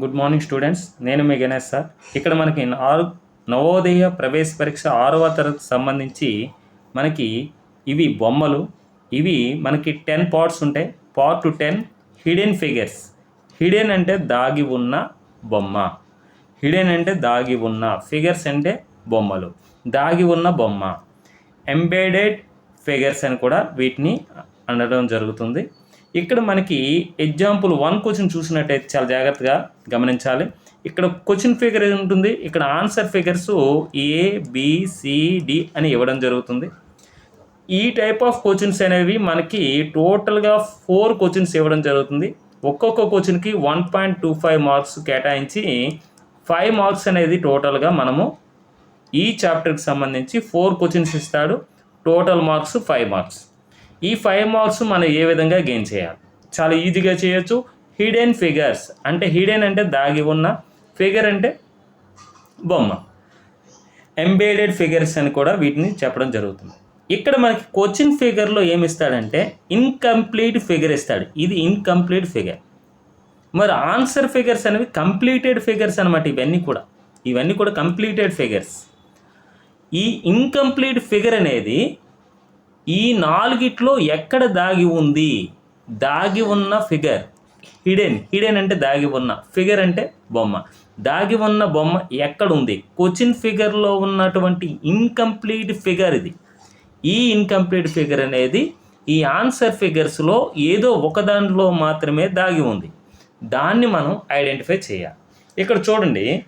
Good morning students నేను మీ Ganesh sir. ఇక్కడ మనకి ఆరు నవోదయ ప్రవేశ పరీక్ష ఆరవ తరగతి సంబంధించి మనకి ఇవి బొమ్మలు. ఇవి మనకి టెన్ పార్ట్స్ ఉంటాయి. Part ten hidden figures hidden అంటే దాగి ఉన్న బొమ్మ. హిడెన్ అంటే దాగి ఉన్న ఫిగర్స్ అంటే బొమ్మలు. దాగి ఉన్న బొమ్మ. ఎంబెడెడ్ ఫిగర్స్ అని కూడా వీటిని అనడం జరుగుతుంది. ఇక్కడ మనకి ఎగ్జాంపుల్ వన్ క్వశ్చన్ చూసినట్టయితే చాలా జాగ్రత్తగా గమనించాలి. ఇక్కడ క్వశ్చన్ ఫిగర్ ఉంటుంది? ఇక్కడ ఆన్సర్ ఫిగర్స్ ఏ బిసిడి అని ఇవ్వడం జరుగుతుంది. ఈ టైప్ ఆఫ్ క్వశ్చన్స్ అనేవి మనకి టోటల్గా ఫోర్ క్వశ్చన్స్ ఇవ్వడం జరుగుతుంది. ఒక్కొక్క క్వశ్చన్కి one point two five marks కేటాయించి ఫైవ్ మార్క్స్ అనేది టోటల్గా మనము ఈ చాప్టర్కి సంబంధించి ఫోర్ క్వశ్చన్స్ ఇస్తాడు. టోటల్ మార్క్స్ ఫైవ్ మార్క్స్ ఈ ఫైవ్ మార్క్స్ మనం ఏ విధంగా గెయిన్ చేయాలి? చాలా ఈజీగా చేయొచ్చు. హిడెన్ ఫిగర్స్ అంటే హిడెన్ అంటే దాగి ఉన్న ఫిగర్ అంటే బొమ్మ. ఎంబేడెడ్ ఫిగర్స్ అని కూడా వీటిని చెప్పడం జరుగుతుంది. ఇక్కడ మనకి క్వశ్చన్ ఫిగర్లో ఏమి ఇస్తాడంటే ఇన్కంప్లీట్ ఫిగర్ ఇస్తాడు. ఇది ఇన్కంప్లీట్ ఫిగర్ మరి ఆన్సర్ ఫిగర్స్ అనేవి కంప్లీటెడ్ ఫిగర్స్ అనమాట ఇవన్నీ కూడా. ఇవన్నీ కూడా కంప్లీటెడ్ ఫిగర్స్ ఈ ఇన్కంప్లీట్ ఫిగర్ అనేది ఈ నాలుగిట్లో ఎక్కడ దాగి ఉంది? దాగి ఉన్న ఫిగర్. హిడెన్. హిడెన్ అంటే దాగి ఉన్న. ఫిగర్ అంటే బొమ్మ. దాగి ఉన్న బొమ్మ ఎక్కడ ఉంది క్వశ్చన్ ఫిగర్లో ఉన్నటువంటి ఇన్కంప్లీట్ ఫిగర్ ఇది. ఈ ఇన్కంప్లీట్ ఫిగర్ అనేది ఈ ఆన్సర్ ఫిగర్స్లో ఏదో ఒక దానిలో మాత్రమే దాగి ఉంది. దాన్ని మనం ఐడెంటిఫై చేయాలి. ఇక్కడ చూడండి.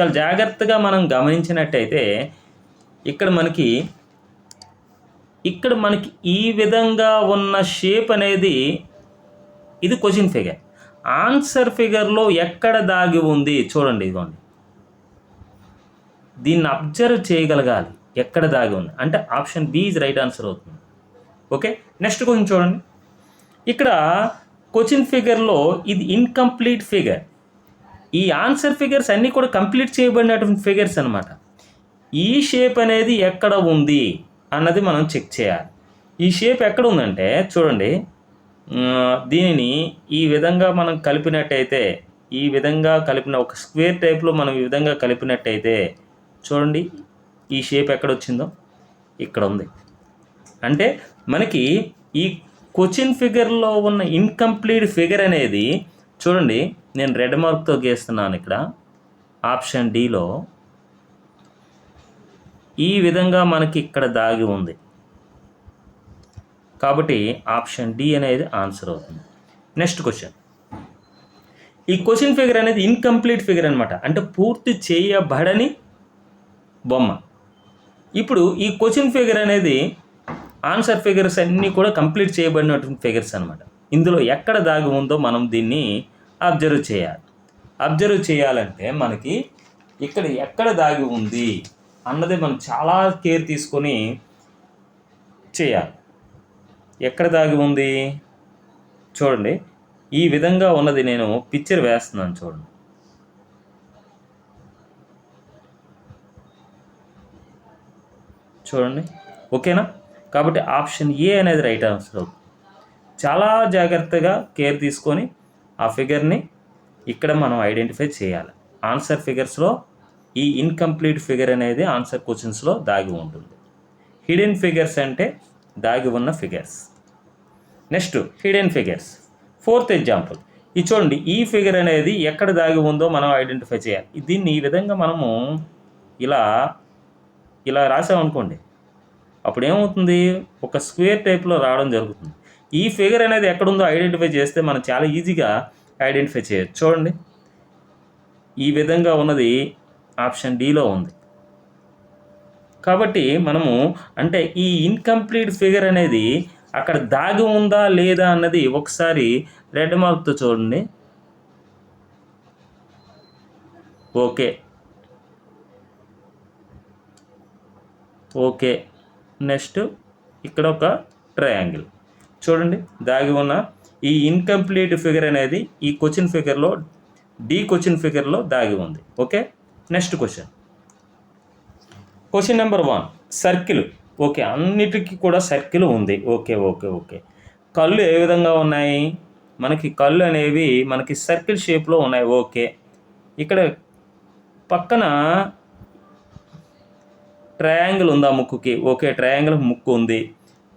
చాలా జాగ్రత్తగా మనం గమనించినట్టయితే ఇక్కడ మనకి ఇక్కడ మనకి ఈ విధంగా ఉన్న షేప్ అనేది ఇది క్వశ్చన్ ఫిగర్ ఆన్సర్ ఫిగర్లో ఎక్కడ దాగి ఉంది చూడండి ఇదిగోండి. దీన్ని అబ్జర్వ్ చేయగలగాలి. ఎక్కడ దాగి ఉంది? అంటే option B is right answer అవుతుంది. ఓకే నెక్స్ట్ క్వశ్చన్ చూడండి. ఇక్కడ క్వశ్చన్ ఫిగర్లో ఇది ఇన్కంప్లీట్ ఫిగర్ ఈ ఆన్సర్ ఫిగర్స్ అన్నీ కూడా కంప్లీట్ చేయబడినటువంటి ఫిగర్స్ అనమాట ఈ షేప్ అనేది ఎక్కడ ఉంది? అన్నది మనం చెక్ చేయాలి. ఈ షేప్ ఎక్కడ ఉందంటే చూడండి దీనిని ఈ విధంగా మనం కలిపినట్టయితే ఈ విధంగా కలిపిన ఒక స్క్వేర్ టైప్లో మనం ఈ విధంగా కలిపినట్టయితే చూడండి ఈ షేప్ ఎక్కడ వచ్చిందో ఇక్కడ ఉంది అంటే మనకి ఈ క్వశ్చన్ ఫిగర్లో ఉన్న ఇన్కంప్లీట్ ఫిగర్ అనేది చూడండి నేను రెడ్ మార్క్తో గీస్తున్నాను ఇక్కడ ఆప్షన్ డిలో ఈ విధంగా మనకి ఇక్కడ దాగి ఉంది. కాబట్టి ఆప్షన్ డి అనేది ఆన్సర్ అవుతుంది. Next question. ఈ క్వశ్చన్ ఫిగర్ అనేది ఇన్కంప్లీట్ ఫిగర్ అనమాట అంటే పూర్తి చేయబడని బొమ్మ. ఇప్పుడు ఈ క్వశ్చన్ ఫిగర్ అనేది ఆన్సర్ ఫిగర్స్ అన్నీ కూడా కంప్లీట్ చేయబడినటువంటి ఫిగర్స్ అనమాట ఇందులో ఎక్కడ దాగి ఉందో మనం దీన్ని అబ్జర్వ్ చేయాలి. అబ్జర్వ్ చేయాలంటే మనకి ఇక్కడ ఎక్కడ దాగి ఉంది? అన్నది మనం చాలా కేర్ తీసుకొని చేయాలి. ఎక్కడ దాగి ఉంది? చూడండి. ఈ విధంగా ఉన్నది నేను పిక్చర్ వేస్తున్నాను చూడండి. చూడండి. ఓకేనా? కాబట్టి ఆప్షన్ ఏ అనేది రైట్ ఆన్సర్ అవుతుంది. చాలా జాగ్రత్తగా కేర్ తీసుకొని ఆ ఫిగర్ని ఇక్కడ మనం ఐడెంటిఫై చేయాలి. ఆన్సర్ ఫిగర్స్లో ఈ ఇన్కంప్లీట్ ఫిగర్ అనేది ఆన్సర్ క్వశ్చన్స్లో దాగి ఉంటుంది. హిడెన్ ఫిగర్స్ అంటే దాగి ఉన్న figures next hidden figures fourth example ఇది చూడండి ఈ ఫిగర్ అనేది ఎక్కడ దాగి ఉందో మనం ఐడెంటిఫై చేయాలి. దీన్ని ఈ విధంగా మనము ఇలా ఇలా రాసామనుకోండి అప్పుడు ఏమవుతుంది? ఒక స్క్వేర్ టైప్లో రావడం జరుగుతుంది. ఈ ఫిగర్ అనేది ఎక్కడుందో ఐడెంటిఫై చేస్తే మనం చాలా ఈజీగా ఐడెంటిఫై చేయొచ్చు. చూడండి. ఈ విధంగా ఉన్నది ఆప్షన్ డిలో ఉంది. కాబట్టి మనము అంటే ఈ ఇన్కంప్లీట్ ఫిగర్ అనేది అక్కడ దాగి ఉందా లేదా అన్నది ఒకసారి రెడ్ మార్క్తో చూడండి. ఓకే. ఓకే. నెక్స్ట్ ఇక్కడ ఒక ట్రయాంగిల్. చూడండి దాగి ఉన్న ఈ ఇన్కంప్లీట్ ఫిగర్ అనేది ఈ క్వశ్చన్ ఫిగర్లో డి క్వశ్చన్ ఫిగర్లో దాగి ఉంది. Okay? Next question. Question number one. Circle. Okay అన్నిటికీ కూడా సర్కిల్ ఉంది. Okay okay okay. కళ్ళు ఏ విధంగా ఉన్నాయి? మనకి కళ్ళు అనేవి మనకి సర్కిల్ షేప్లో ఉన్నాయి. ఓకే. ఇక్కడ పక్కన ట్రయాంగిల్ ఉందా ముక్కుకి? ఓకే ట్రయాంగిల్ ముక్కు ఉంది.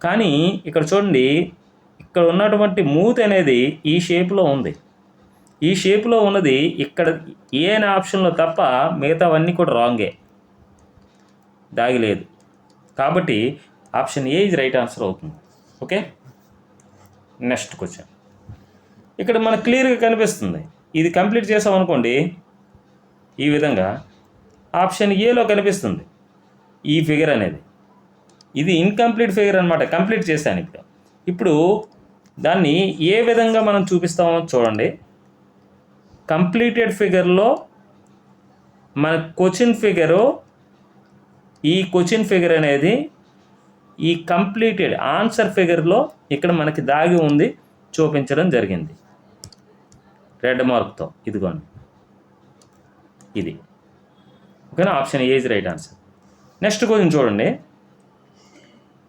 కానీ ఇక్కడ చూడండి ఇక్కడ ఉన్నటువంటి మూత్ అనేది ఈ షేప్లో ఉంది. ఈ షేప్లో ఉన్నది ఇక్కడ ఏ అనే ఆప్షన్లో తప్ప మిగతావన్నీ కూడా రాంగే దాగిలేదు. కాబట్టి ఆప్షన్ ఏ ఇది రైట్ ఆన్సర్ అవుతుంది. ఓకే? నెక్స్ట్ క్వశ్చన్ ఇక్కడ మనకు క్లియర్గా కనిపిస్తుంది. ఇది కంప్లీట్ చేసామనుకోండి ఈ విధంగా ఆప్షన్ ఏలో కనిపిస్తుంది ఈ ఫిగర్ అనేది. ఇది ఇన్కంప్లీట్ ఫిగర్ అనమాట కంప్లీట్ చేశాను ఇప్పుడు. ఇప్పుడు దాన్ని ఏ విధంగా మనం చూపిస్తామో చూడండి. కంప్లీటెడ్ ఫిగర్లో మన క్వశ్చన్ ఫిగరు ఈ క్వశ్చన్ ఫిగర్ అనేది ఈ కంప్లీటెడ్ ఆన్సర్ ఫిగర్లో ఇక్కడ మనకి దాగి ఉంది చూపించడం జరిగింది. రెడ్ మార్క్తో ఇదిగోండి. ఇది. ఓకేనా? Option A is right answer. Next question చూడండి.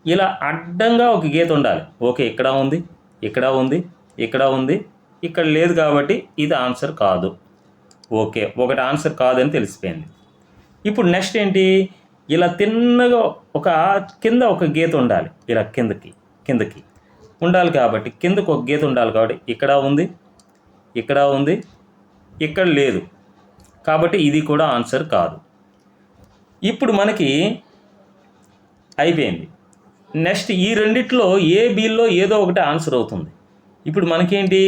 ఇలా అడ్డంగా ఒక గీత ఉండాలి. ఓకే ఇక్కడ ఉంది ఇక్కడ ఉంది ఇక్కడ ఉంది ఇక్కడ లేదు కాబట్టి ఇది ఆన్సర్ కాదు. ఓకే ఒకటి ఆన్సర్ కాదని తెలిసిపోయింది. ఇప్పుడు నెక్స్ట్ ఏంటి? ఇలా తిన్నగా ఒక కింద ఒక గీత ఉండాలి. ఇలా కిందకి కిందకి ఉండాలి కాబట్టి కిందకు ఒక గీత ఉండాలి కాబట్టి ఇక్కడ ఉంది ఇక్కడ ఉంది ఇక్కడ లేదు. కాబట్టి ఇది కూడా ఆన్సర్ కాదు. ఇప్పుడు మనకి అయిపోయింది. నెక్స్ట్ ఈ రెండిట్లో ఏ బీల్లో ఏదో ఒకటి ఆన్సర్ అవుతుంది. ఇప్పుడు మనకేంటి?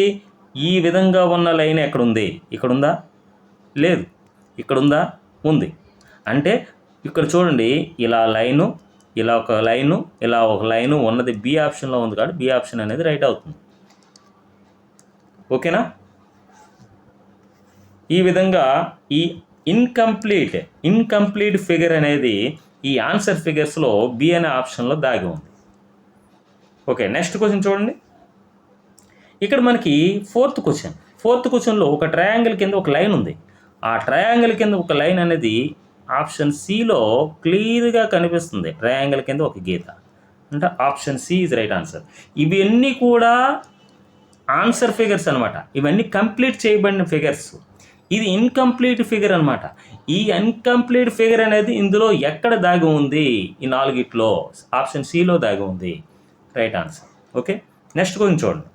ఈ విధంగా ఉన్న లైన్ ఎక్కడుంది? ఇక్కడ ఉందా లేదు. ఇక్కడ ఉందా. ఉంది అంటే ఇక్కడ చూడండి ఇలా లైను ఇలా ఒక లైను ఇలా ఒక లైను ఉన్నది బి ఆప్షన్లో ఉంది కాబట్టి బి ఆప్షన్ అనేది రైట్ అవుతుంది. ఓకేనా? ఈ విధంగా ఈ ఇన్కంప్లీట్ ఇన్కంప్లీట్ ఫిగర్ అనేది ఈ ఆన్సర్ ఫిగర్స్లో బి అనే ఆప్షన్లో దాగి ఉంది. ఓకే నెక్స్ట్ క్వశ్చన్ చూడండి. ఇక్కడ మనకి ఫోర్త్ క్వశ్చన్. ఫోర్త్ క్వశ్చన్లో ఒక ట్రయాంగిల్ కింద ఒక లైన్ ఉంది. ఆ ట్రయాంగిల్ కింద ఒక లైన్ అనేది ఆప్షన్ సిలో క్లియర్గా కనిపిస్తుంది. ట్రయాంగిల్ కింద ఒక గీత. అంటే option C is right answer ఇవన్నీ కూడా ఆన్సర్ ఫిగర్స్ అనమాట ఇవన్నీ కంప్లీట్ చేయబడిన ఫిగర్స్ ఇది ఇన్కంప్లీట్ ఫిగర్ అనమాట ఈ అన్కంప్లీట్ ఫిగర్ అనేది ఇందులో ఎక్కడ దాగి ఉంది? ఈ నాలుగిట్లో. ఆప్షన్ సిలో దాగి ఉంది. రైట్ ఆన్సర్ ఓకే నెక్స్ట్ కొంచెం చూడండి.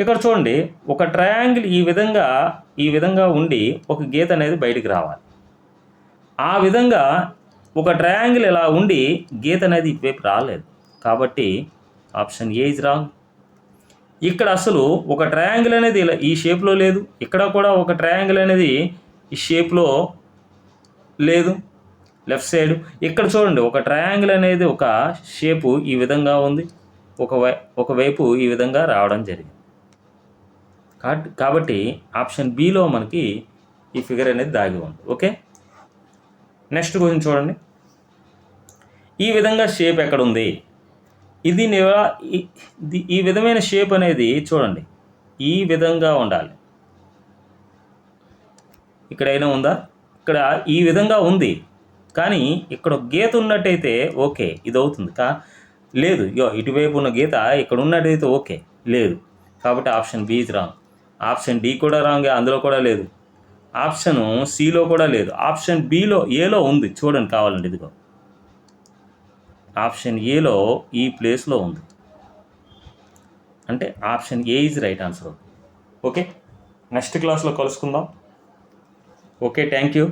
ఇక్కడ చూడండి ఒక ట్రయాంగిల్ ఈ విధంగా ఈ విధంగా ఉండి ఒక గీత అనేది బయటికి రావాలి. ఆ విధంగా ఒక ట్రయాంగిల్ ఇలా ఉండి గీత అనేది ఇటువైపు రాలేదు. కాబట్టి ఆప్షన్ ఏ ఇస్ రాంగ్ ఇక్కడ అసలు ఒక ట్రయాంగిల్ అనేది ఇలా ఈ షేప్లో లేదు. ఇక్కడ కూడా ఒక ట్రయాంగిల్ అనేది ఈ షేప్లో లేదు. లెఫ్ట్ సైడ్ ఇక్కడ చూడండి ఒక ట్రయాంగిల్ అనేది ఒక షేపు ఈ విధంగా ఉంది. ఒక వై ఒకవైపు ఈ విధంగా రావడం జరిగింది. కాబట్టి కాబట్టి ఆప్షన్ బిలో మనకి ఈ ఫిగర్ అనేది దాగి ఉంది. ఓకే నెక్స్ట్ గురించి చూడండి. ఈ విధంగా షేప్ ఎక్కడ ఉంది ఇది నివా- ఈ- విధమైన షేప్ అనేది చూడండి. ఈ విధంగా ఉండాలి. ఇక్కడైనా ఉందా? ఇక్కడ ఈ విధంగా ఉంది. కానీ ఇక్కడ గీత ఉన్నట్టయితే ఓకే ఇది అవుతుంది. కా లేదు. యో ఇటువైపు ఉన్న గీత ఇక్కడ ఉన్నట్టయితే ఓకే లేదు. కాబట్టి option B is wrong option D కూడా రాంగ్ అందులో కూడా లేదు. ఆప్షన్ సిలో కూడా లేదు. ఆప్షన్ బిలో ఏలో ఉంది. చూడండి కావాలండి ఇదిగో. ఆప్షన్ ఏలో ఈ ప్లేస్లో ఉంది. అంటే option A is right answer. Okay? Next క్లాస్లో కలుసుకుందాం. Okay thank you.